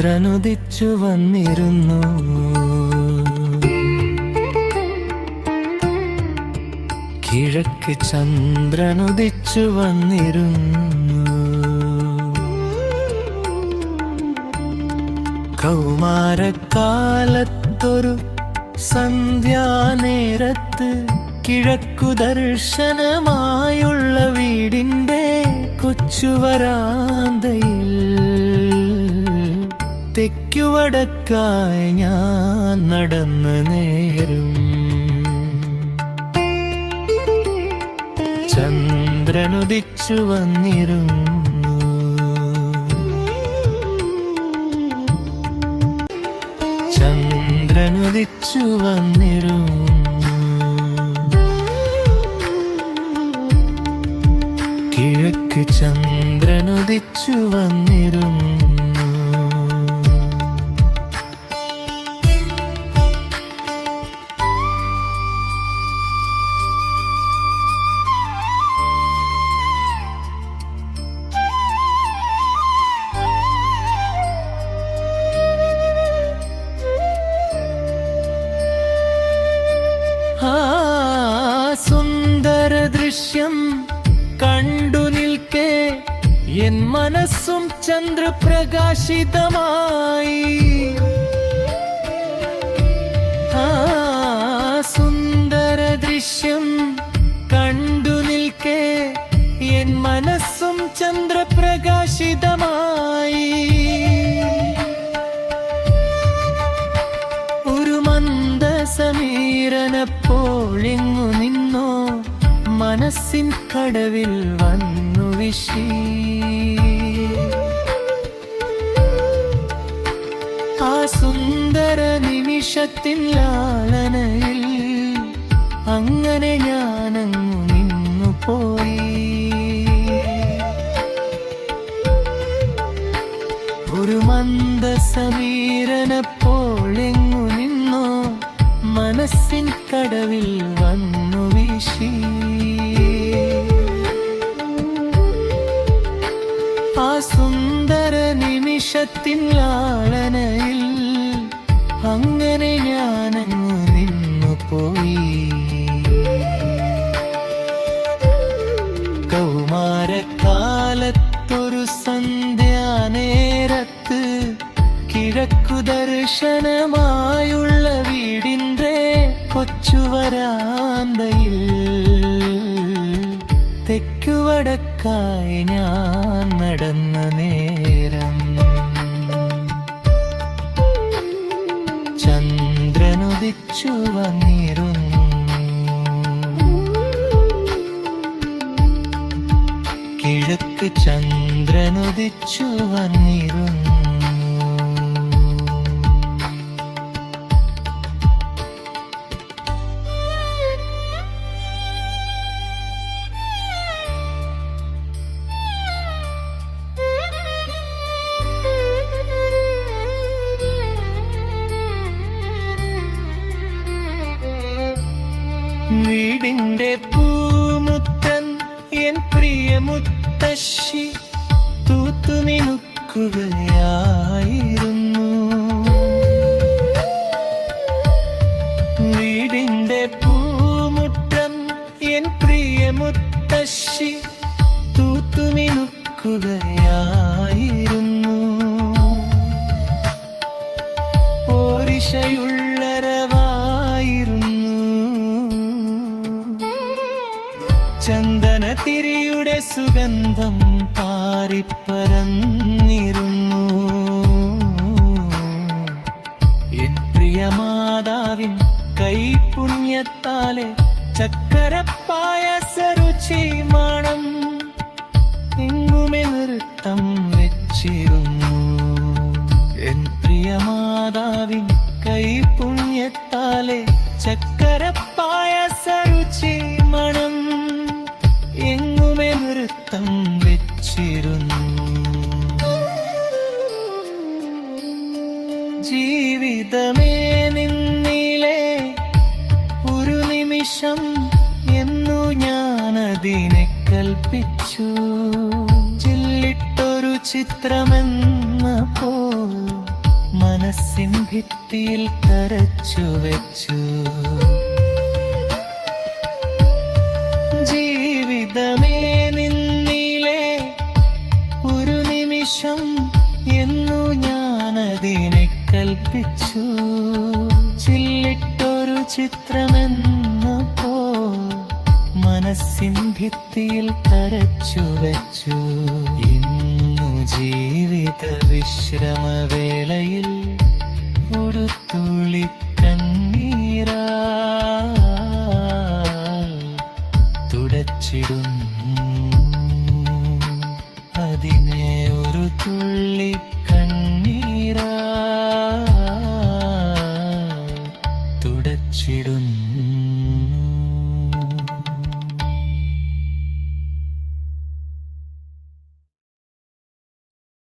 ചന്ദ്രനുദിച്ചു വന്നിരുന്നു. കിഴക്ക് ചന്ദ്രനുദിച്ചു വന്നിരുന്നു. കൗമാരക്കാലത്തൊരു സന്ധ്യാനേരത്ത് കിഴക്കു ദർശനമായുള്ള വീടിന്റെ കൊച്ചുവരാന്തയിൽ തെക്കുവടക്കായി ഞാൻ നടന്ന് നേരും. ചന്ദ്രനുദിച്ചു വന്നിരുന്നു. ചന്ദ്രനുദിച്ചു വന്നിരുന്നു. കിഴക്ക് ചന്ദ്രനുദിച്ചു വന്നിരുന്നു എൻ മനസ്സും ചന്ദ്രപ്രകാശിതമായി. ആ സുന്ദര ദൃശ്യം കണ്ടു നിൽക്കേ. എൻ മനസ്സും ചന്ദ്രപ്രകാശിതമായി. ഒരു മന്ദസമീരനപ്പോഴിങ്ങു നിന്നോ മനസ്സിൻ കടവിൽ വന്നു. വിശി ആ സുന്ദര നിമിഷത്തിൽ ലാളനയിൽ അങ്ങനെ ഞാനങ്ങു നിന്നു പോയി. ഒരു മന്ദ സമീരനെപ്പോഴെങ്ങു നിന്നോ മനസ്സിൻ കടവിൽ വന്നു വീശി. ദർശനമായുള്ള വീടിന്റെ കൊച്ചുവരാന്തയിൽ തെക്കുവടക്കായി ഞാൻ നടന്ന നേരം. ചന്ദ്രനുദിച്ചു വന്നിരുന്നു. കിഴക്ക് ചന്ദ്രനുദിച്ചു വന്നിരുന്നു. വീടിന്റെ പൂമുത്തൻ എൻ പ്രിയ മുത്തശ്ശി തൂത്തുമിനുക്കുകയായിരുന്നു സുഗന്ധം പാറിപ്പരന്നിരുന്നു. എൻ പ്രിയമാതാവിൻ കൈപുണ്യത്താലെ ചക്കരപ്പായസ രുചി മണം എങ്ങുമെ വെച്ചിരുന്നു. എൻ പ്രിയമാതാവിൻ കൈപുണ്യത്താലെ ചക്കരപ്പായസ രുചി ജീവിതമേ നിന്നിലെ ഒരു നിമിഷം എന്നു ഞാനതിനെ കൽപ്പിച്ചു. ചില്ലിട്ടൊരു ചിത്രമെന്ന പോ മനസ്സിൻ ഭിത്തിയിൽ തരച്ചു വെച്ചു. ചിത്രമെന്നപ്പോ മനസ്സിൻ ഭിത്തിയിൽ തരച്ചു വെച്ചു. ഇന്നു ജീവിത വിശ്രമവേളയിൽ ഒരു തുള്ളി കണ്ണീരാ കാച്ചിടും